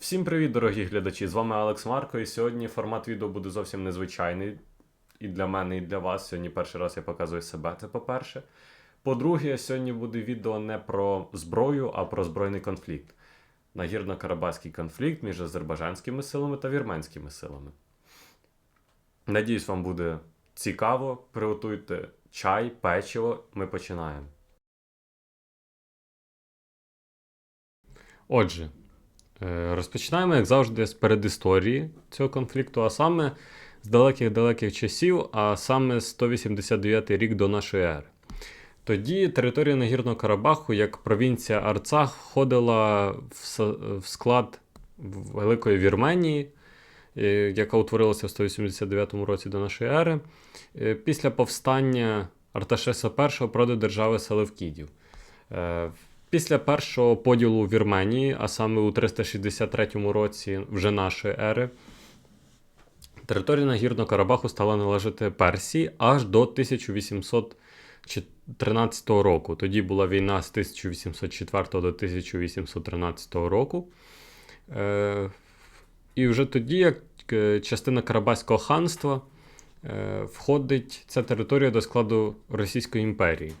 Всім привіт, дорогі глядачі! З вами Алекс Марко, і сьогодні формат відео буде зовсім незвичайний і для мене, і для вас. Сьогодні перший раз я показую себе, це по-перше. По-друге, сьогодні буде відео не про зброю, а про збройний конфлікт. Нагірно-карабахський конфлікт між азербайджанськими силами та вірменськими силами. Надіюсь, вам буде цікаво. Приготуйте чай, печиво. Ми починаємо. Отже, Розпочинаємо, як завжди, з передісторії цього конфлікту, а саме з далеких-далеких часів, а саме 189 рік до нашої ери. Тоді територія Нагірного Карабаху, як провінція Арцах, входила в склад Великої Вірменії, е, яка утворилася в 189 році до нашої ери, е, після повстання Арташеса І проти держави Селевкідів. Після першого поділу Вірменії, а саме у 363 році вже нашої ери, територія Нагірного Карабаху стала належати Персії аж до 1813 року. Тоді була війна з 1804 до 1813 року. Е, і вже тоді, як е, частина Карабаського ханства, е, входить ця територія до складу Російської імперії.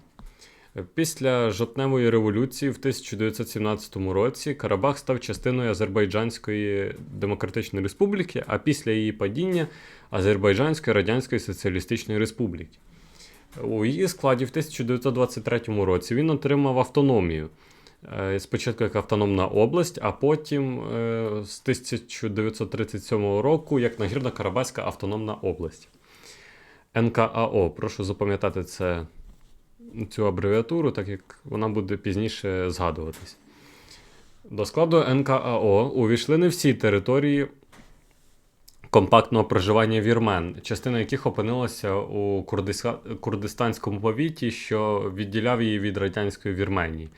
Після жовтневої революції в 1917 році Карабах став частиною Азербайджанської Демократичної Республіки, а після її падіння Азербайджанської Радянської Соціалістичної Республіки. У її складі в 1923 році він отримав автономію. Е, Спочатку як автономна область, а потім е, з 1937 року як Нагірно-Карабахська автономна область. НКАО. Прошу запам'ятати це цю абревіатуру, так як вона буде пізніше згадуватись. До складу НКАО увійшли не всі території компактного проживання вірмен, частина яких опинилася у Курдистанському повіті, що відділяв її від радянської Вірменії.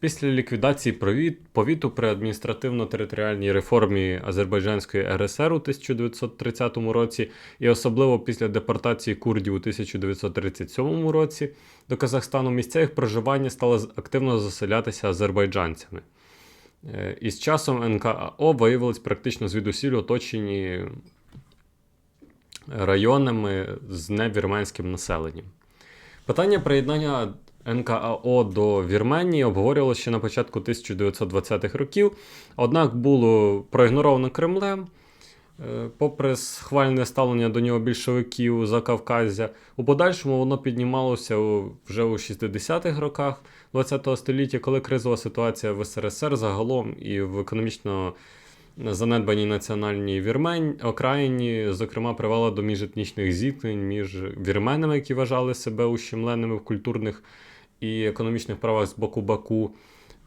Після ліквідації повіту при адміністративно-територіальній реформі Азербайджанської РСР у 1930 році, і особливо після депортації курдів у 1937 році до Казахстану, місця їх проживання стали з- активно заселятися азербайджанцями. Е, І з часом НКАО виявились практично звідусіль оточені районами з невірменським населенням. Питання приєднання НКАО до Вірменії обговорювалося ще на початку 1920-х років, однак було проігноровано Кремлем. Е, Попри схвальне ставлення до нього більшовиків за Кавказя, у подальшому воно піднімалося вже у 60-х роках ХХ століття, коли кризова ситуація в СРСР загалом і в економічно занедбаній національній Вірмень окраїні, зокрема, привела до міжетнічних зіткнень між вірменами, які вважали себе ущемленими в культурних і економічних правах з боку Баку,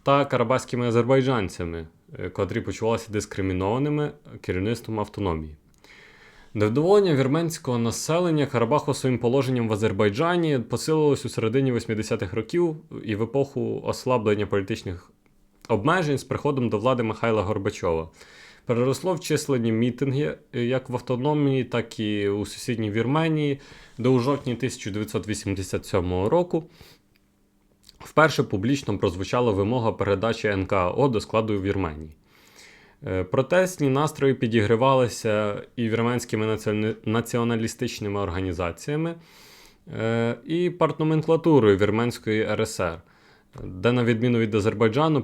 та карабаськими азербайджанцями, е, котрі почувалися дискримінованими керівництвом автономії. Невдоволення вірменського населення Карабаху своїм положенням в Азербайджані посилилось у середині 80-х років і в епоху ослаблення політичних обмежень з приходом до влади Михайла Горбачова. Переросло в численні мітинги е, як в автономії, так і у сусідній Вірменії, де у жовтні 1987 року вперше публічно прозвучала вимога передачі НКО до складу Вірменії. Е, Протестні настрої підігривалися і вірменськими націоналістичними організаціями, е, і партноменклатурою Вірменської РСР, де, на відміну від Азербайджану,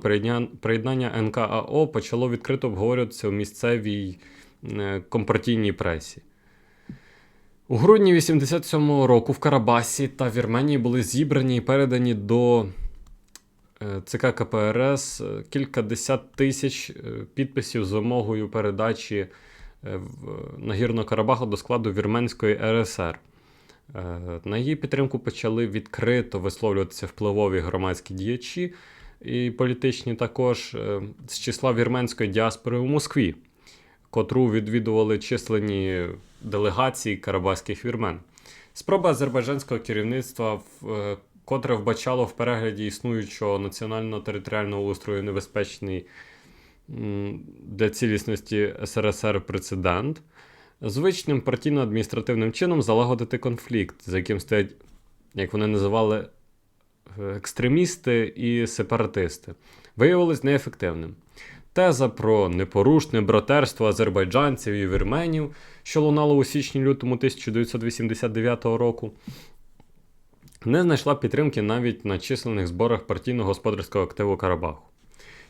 приєднання НКАО почало відкрито обговорюватися у місцевій е, компартійній пресі. У грудні 87-го року в Карабасі та Вірменії були зібрані і передані до е, ЦК КПРС е, кількадесят тисяч е, підписів з вимогою передачі Нагірного Карабаху до складу Вірменської РСР. На її підтримку почали відкрито висловлюватися впливові громадські діячі і політичні також з числа вірменської діаспори у Москві, котру відвідували численні делегації карабаських вірмен. Спроба азербайджанського керівництва, е, котре вбачало в перегляді існуючого національно-територіального устрою небезпечний для цілісності СРСР прецедент, звичним партійно-адміністративним чином залагодити конфлікт, за яким стоять, як вони називали, е, екстремісти і сепаратисти, виявилось неефективним. Теза про непорушне братерство азербайджанців і вірменів, що лунало у січні-лютому 1989 року, не знайшла підтримки навіть на численних зборах партійно-господарського активу Карабаху.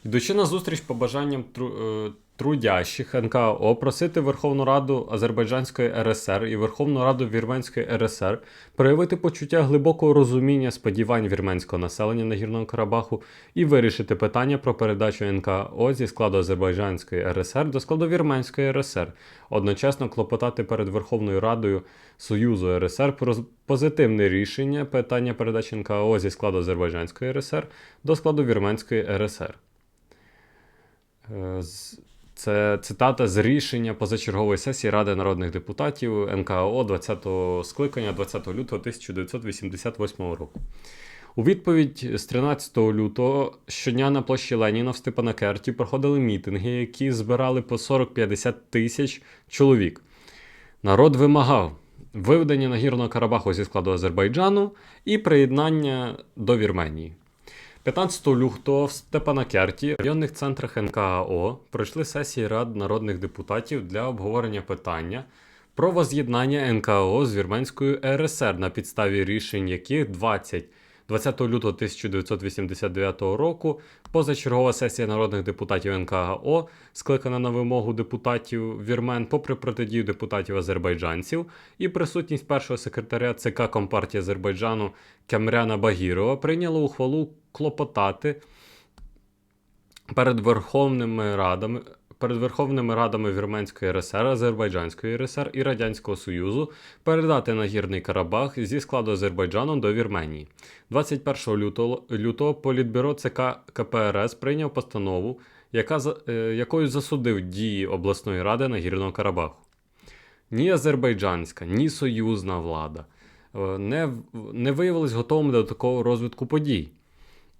Йдучи на зустріч побажанням тру, е, трудящих НКО просити Верховну Раду Азербайджанської РСР і Верховну Раду Вірменської РСР проявити почуття глибокого розуміння сподівань вірменського населення Нагірного Карабаху і вирішити питання про передачу НКО зі складу Азербайджанської РСР до складу Вірменської РСР, одночасно клопотати перед Верховною Радою Союзу РСР про позитивне рішення питання передачі НКО зі складу Азербайджанської РСР до складу Вірменської РСР. Е, Це цитата з рішення позачергової сесії Ради народних депутатів НКО 20-го скликання 20 лютого 1988 року. У відповідь з 13 лютого щодня на площі Леніна в Степанакерті проходили мітинги, які збирали по 40-50 тисяч чоловік. Народ вимагав виведення Нагірного Карабаху зі складу Азербайджану і приєднання до Вірменії. 15 лютого в Степанакерті в районних центрах НКАО пройшли сесії Рад народних депутатів для обговорення питання про воз'єднання НКО з Вірменською РСР на підставі рішень яких 20 20 лютого 1989 року позачергова сесія народних депутатів НКАО, скликана на вимогу депутатів вірмен, попри протидію депутатів азербайджанців, і присутність першого секретаря ЦК Компартії Азербайджану Кемряна Багірова прийняла ухвалу клопотати перед Верховними Радами. Перед Верховними Радами Вірменської РСР, Азербайджанської РСР і Радянського Союзу передати Нагірний Карабах зі складу Азербайджану до Вірменії. 21 лютого, лютого Політбюро ЦК КПРС прийняв постанову, яка, е, якою засудив дії обласної ради Нагірного Карабаху. Ні азербайджанська, ні союзна влада е, не, не виявились готовими до такого розвитку подій,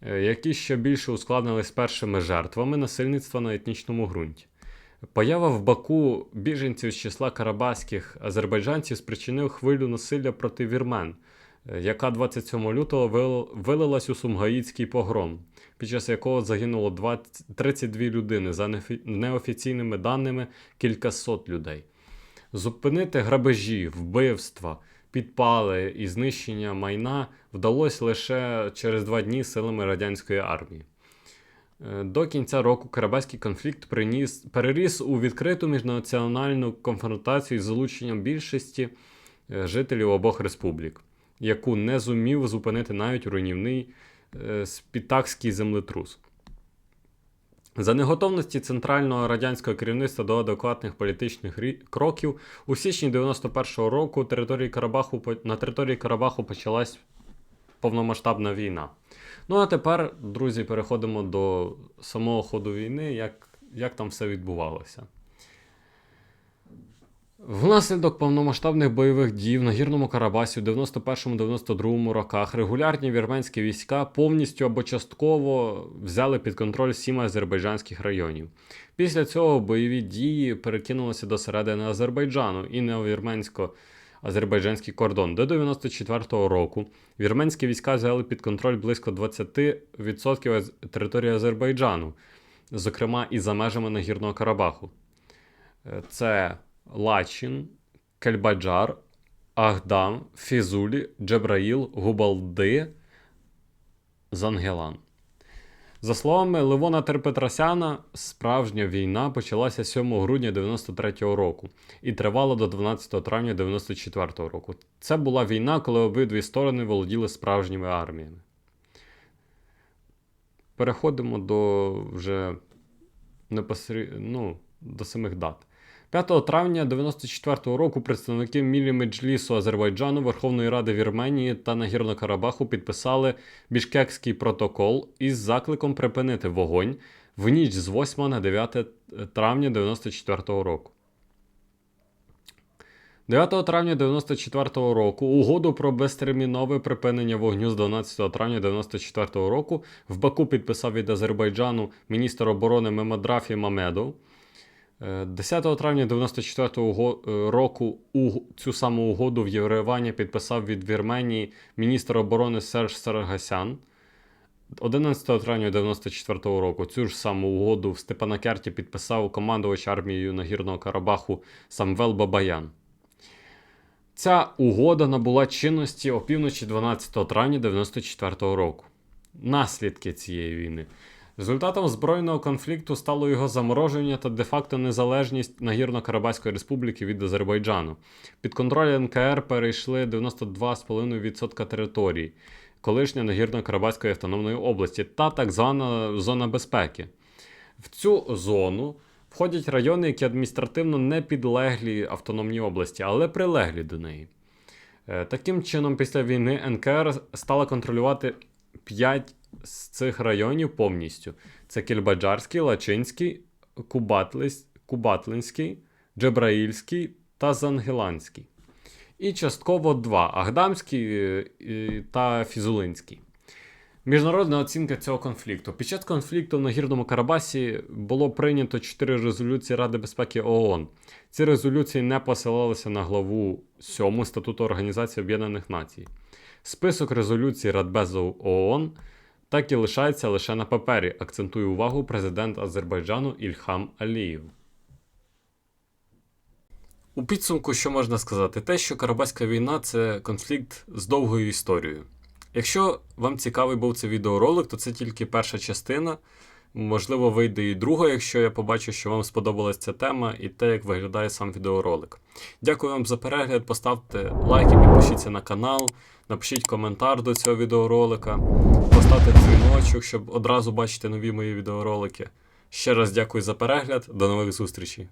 е, які ще більше ускладнились першими жертвами насильництва на етнічному ґрунті. Поява в Баку біженців з числа карабаських азербайджанців спричинив хвилю насилля проти вірмен, е, яка 27 лютого вилилась у Сумгаїцький погром, під час якого загинуло 20, 32 людини, за неофіційними даними кількасот людей. Зупинити грабежі, вбивства, підпали і знищення майна вдалося лише через два дні силами радянської армії. Е, До кінця року Карабаський конфлікт приніс, переріс у відкриту міжнаціональну конфронтацію з залученням більшості е, жителів обох республік, яку не зумів зупинити навіть руйнівний е, спітакський землетрус. За неготовності центрального радянського керівництва до адекватних політичних кроків у січні 91-го року території Карабаху на території Карабаху почалась повномасштабна війна. Ну а тепер, друзі, переходимо до самого ходу війни, як, як там все відбувалося. Внаслідок повномасштабних бойових дій в Нагірному Карабасі в 91-92 роках регулярні вірменські війська повністю або частково взяли під контроль сім азербайджанських районів. Після цього бойові дії перекинулися до середини Азербайджану і на вірменсько-азербайджанський кордон. До 94-го року вірменські війська взяли під контроль близько 20% аз- території Азербайджану, зокрема і за межами Нагірного Карабаху. Е, Це Лачин, Кельбаджар, Ахдам, Фізулі, Джебраїл, Губалди, Зангелан. За словами Левона Терпетрасяна, справжня війна почалася 7 грудня 93-го року і тривала до 12 травня 94-го року. Це була війна, коли обидві сторони володіли справжніми арміями. Переходимо до вже непосеред... ну, до самих дат. 5 травня 94 року представники Мілі Меджлісу Азербайджану, Верховної Ради Вірменії та Нагірного Карабаху підписали Бішкекський протокол із закликом припинити вогонь в ніч з 8 на 9 травня 94 року. 9 травня 94 року угоду про безтермінове припинення вогню з 12 травня 94 року в Баку підписав від Азербайджану міністр оборони Мемадрафі Мамедов. Е, 10 травня 94 року уг- цю саму угоду в Євревані підписав від Вірменії міністр оборони Серж Саргасян. 11 травня 1994 року цю ж саму угоду в Степанакерті підписав командувач армією Нагірного Карабаху Самвел Бабаян. Ця угода набула чинності опівночі 12 травня 1994 року. Наслідки цієї війни. Результатом збройного конфлікту стало його замороження та де-факто незалежність Нагірно-Карабахської республіки від Азербайджану. Під контроль НКР перейшли 92,5% території, колишня Нагірно-Карабахської автономної області та так звана зона безпеки. В цю зону входять райони, які адміністративно не підлеглі автономній області, але прилеглі до неї. Е, Таким чином, після війни НКР стала контролювати 5 з цих районів повністю: це Кільбаджарський, Лачинський, Кубатлис- Кубатлинський, Джебраїльський та Зангеланський. І частково два Агдамський е, та Фізулинський. Міжнародна оцінка цього конфлікту. Під час конфлікту в Нагірному Карабасі було прийнято чотири резолюції Ради безпеки ООН. Ці резолюції не посилалися на главу 7 статуту Організації Об'єднаних Націй. Список резолюцій Радбезу ООН так і лишається лише на папері, акцентує увагу президент Азербайджану Ільхам Алієв. У підсумку, що можна сказати? Те, що Карабаська війна це конфлікт з довгою історією. Якщо вам цікавий був цей відеоролик, то це тільки перша частина. Можливо, вийде і друга, якщо я побачу, що вам сподобалась ця тема і те, як виглядає сам відеоролик. Дякую вам за перегляд. Поставте лайк і підпишіться на канал, напишіть коментар до цього відеоролика, поставте дзвіночок, щоб одразу бачити нові мої відеоролики. Ще раз дякую за перегляд. До нових зустрічей!